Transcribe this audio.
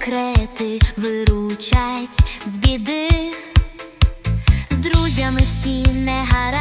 секрети виручать з біди, з друзями всі не гаразд.